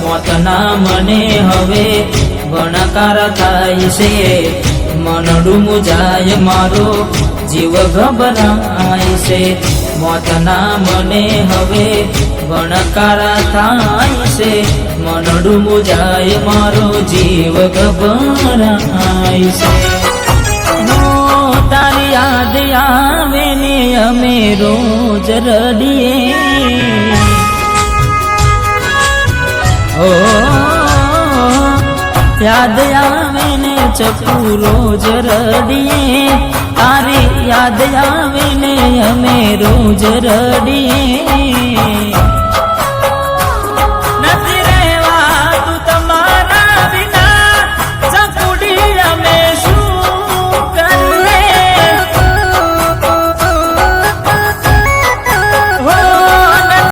મોતના મને હવે ગણકાર થાય છે. મનડું મુજાય મારો જીવ ગભરાય છે. મોતના મને હવે ગણકાર થાય છે. મનડું મુજાય મારો જીવ ગભરાય છે. તારી યાદ આવે ને, અમે રોજ રડીએ. ઓ યાદ આવે ને ચપુ રોજ રડીએ તારી યાદ આવે ને અમે રોજ રડીએ.